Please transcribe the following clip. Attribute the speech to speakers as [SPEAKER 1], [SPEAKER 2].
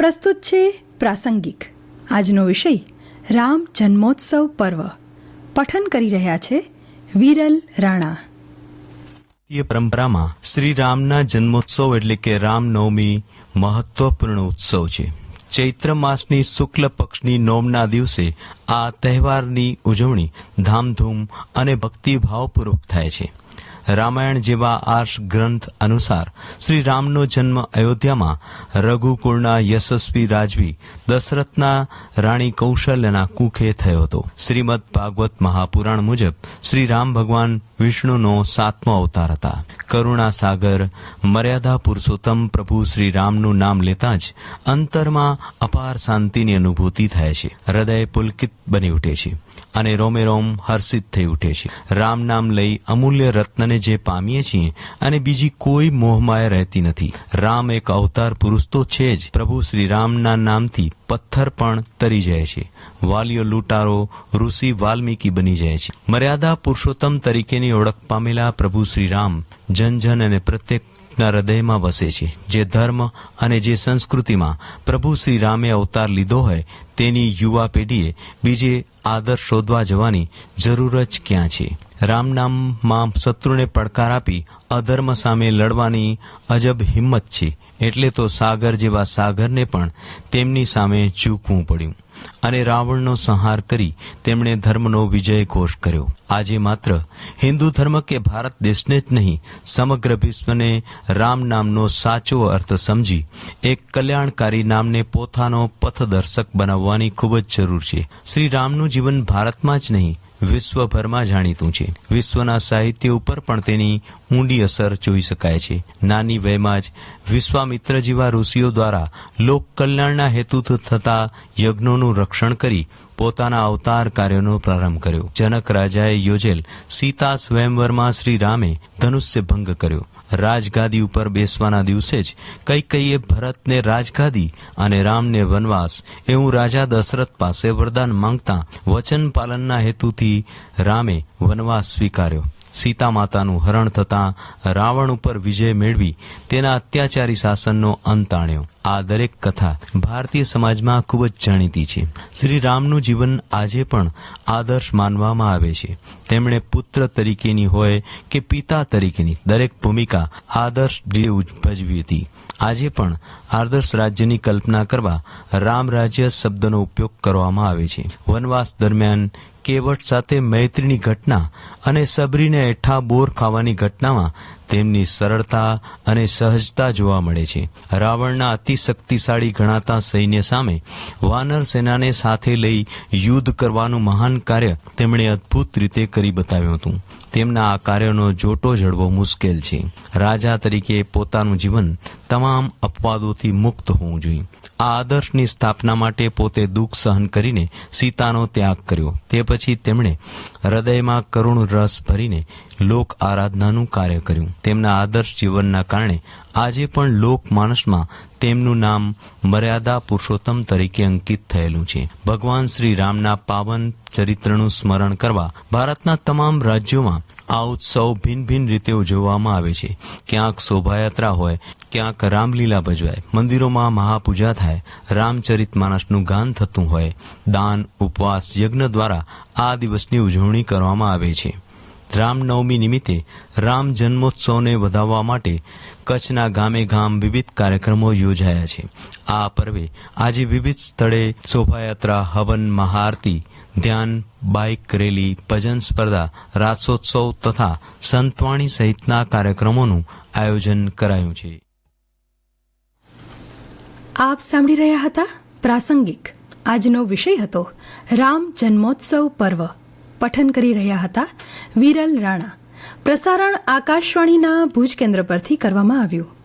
[SPEAKER 1] પ્રસ્તુત છે પ્રાસંગિક. આજનો વિષય રામ જન્મોત્સવ પર્વ. પઠન કરી રહ્યા છે વિરલ રાણા.
[SPEAKER 2] ભારતીય પરંપરામાં શ્રી રામના જન્મોત્સવ એટલે કે રામનવમી મહત્વપૂર્ણ ઉત્સવ છે. ચૈત્ર માસની શુક્લ પક્ષની નોમના દિવસે આ તહેવારની ઉજવણી ધામધૂમ અને ભક્તિભાવપૂર્વક થાય છે. રામાયણ જેવા આર્ષ ગ્રંથ અનુસાર શ્રી રામનો જન્મ અયોધ્યામાં રઘુકુળના યશસ્વી રાજવી દશરથના રાણી કૌશલ્યના કુખે થયો હતો. શ્રીમદ ભાગવત મહાપુરાણ મુજબ શ્રી રામ ભગવાન વિષ્ણુનો સાતમો અવતાર હતા. કરુણા સાગર મર્યાદા પુરુષોત્તમ પ્રભુ શ્રી રામનું નામ લેતા જ અંતરમાં અપાર શાંતિની અનુભૂતિ થાય છે. હૃદય પુલકિત બની ઉઠે છે. અને રોમે રોમ હર્ષિત થઈ ઉઠે છે. રામ નામ લઈ અમૂલ્ય રત્નને જે પામીએ છીએ અને બીજી કોઈ મોહમાયા રહેતી નથી. રામ એક અવતાર પુરુષ તો છે જ. પ્રભુ શ્રી રામના નામથી પથ્થર પણ તરી જાય છે. વાલીઓ લૂંટારો, ઋષિ વાલ્મીકી બની જાય છે. મર્યાદા પુરુષોત્તમ તરીકેની ઓળખ પામેલા પ્રભુ શ્રી રામ જન જન અને પ્રત્યેક હૃદયમાં વસે છે. જે ધર્મ અને જે સંસ્કૃતિમાં પ્રભુ શ્રી રામે અવતાર લીધો હોય તેની યુવા પેઢીએ બીજે આદર્શ શોધવા જવાની જરૂર જ ક્યાં છે? રામ નામમાં શત્રુને પડકાર આપી અધર્મ સામે લડવાની અજબ હિંમત છે. એટલે તો સાગર જેવા સાગરને પણ તેમની સામે ઝૂકવું પડ્યું. અને રાવણનો સંહાર કરી તેમણે ધર્મનો વિજય ઘોષ કર્યો. આજે માત્ર હિન્દુ ધર્મ કે ભારત દેશને જ નહીં, સમગ્ર વિશ્વને રામ નામનો સાચો અર્થ સમજી એક કલ્યાણકારી નામને પોતાનો પથદર્શક બનાવવાની ખૂબ જ જરૂર છે. શ્રી રામનું જીવન ભારતમાં જ નહીં વિશ્વભરમાં જાણીતું છે. વિશ્વના સાહિત્ય ઉપર પણ તેની ઊંડી અસર જોઈ શકાય છે. નાની વયમાં જ વિશ્વામિત્ર જેવા ઋષિઓ દ્વારા લોક કલ્યાણના હેતુ થતા યજ્ઞોનું રક્ષણ કરી પોતાના અવતાર કાર્યનો પ્રારંભ કર્યો. જનક રાજાએ યોજેલ સીતા સ્વયંવરમાં શ્રી રામે ધનુષ્ય ભંગ કર્યો. રાજગાદી ઉપર બેસવાના દિવસે જ કૈકૈયે ભરતને રાજગાદી અને રામને વનવાસ એવું રાજા દશરથ પાસે વરદાન માંગતા વચન પાલનના હેતુથી રામે વનવાસ સ્વીકાર્યો. સીતા માતાનું હરણ થતાં રાવણ ઉપર વિજય મેળવી તેના અત્યાચારી શાસનનો અંત આણ્યો. આ દરેક કથા ભારતીય સમાજમાં ખૂબ જ જાણીતી છે. શ્રી રામનું જીવન આજે પણ આદર્શ માનવામાં આવે છે. તેમણે પુત્ર તરીકેની હોય કે પિતા તરીકેની દરેક ભૂમિકા આદર્શ ભજવી હતી. આજે પણ આદર્શ રાજ્યની કલ્પના કરવા રામ રાજ્ય શબ્દનો ઉપયોગ કરવામાં આવે છે. વનવાસ દરમિયાન કેવટ સાથે મૈત્રીની ઘટના અને સબરીને એઠા બોર ખાવાની ઘટનામાં તેમની સરળતા અને સહજતા જોવા મળે છે. રાવણના અતિ શક્તિશાળી ગણાતા સૈન્ય સામે વાનર સેનાને સાથે લઈ યુદ્ધ કરવાનું મહાન કાર્ય તેમણે અદ્ભુત રીતે કરી બતાવ્યું હતું. તેમના આ કાર્યનો જોટો જડવો મુશ્કેલ છે. રાજા તરીકે પોતાનું જીવન તમામ અપવાદોથી મુક્ત હોવું જોઈએ. આ આદર્શની સ્થાપના માટે પોતે દુઃખ સહન કરીને સીતાનો ત્યાગ કર્યો. તે પછી તેમણે હૃદયમાં કરુણ રસ ભરીને લોક આરાધનાનું કાર્ય કર્યું. તેમના આદર્શ જીવનના કારણે આજે પણ લોકમાનસમાં તેમનું નામ મર્યાદા પુરુષોત્તમ તરીકે અંકિત થયેલું છે. ભગવાન શ્રી રામના પાવન ચરિત્રનું સ્મરણ કરવા ભારતના તમામ રાજ્યોમાં આ ઉત્સવ ભિન્ન ભિન્ન રીતે ઉજવવામાં આવે છે. ક્યાંક શોભાયાત્રા હોય, ક્યાંક રામલીલા ભજવાય, મંદિરોમાં મહાપૂજા થાય, રામચરિત માનસનું ગાન થતું હોય, દાન, ઉપવાસ, યજ્ઞ દ્વારા આ દિવસની ઉજવણી કરવામાં આવે છે. રામનવમી નિમિત્તે રામ જન્મોત્સવને વધાવવા માટે કચ્છના ગામે ગામ વિવિધ કાર્યક્રમો યોજાયા છે. આ પર્વે આજે વિવિધ સ્થળે શોભાયાત્રા, હવન મહાઆરતી, ધ્યાન, બાઇક રેલી, ભજન સ્પર્ધા, રાસોત્સવ તથા સંતવાણી સહિતના કાર્યક્રમોનું આયોજન કરાયું છે.
[SPEAKER 1] આપ સાંભળી રહ્યા હતા પ્રાસંગિક. આજનો વિષય હતો રામ જન્મોત્સવ પર્વ. પઠન કરી રહ્યા હતા. વિરલ રાણા. પ્રસારણ આકાશવાણીના ભુજ કેન્દ્ર પરથી કરવામાં આવ્યું.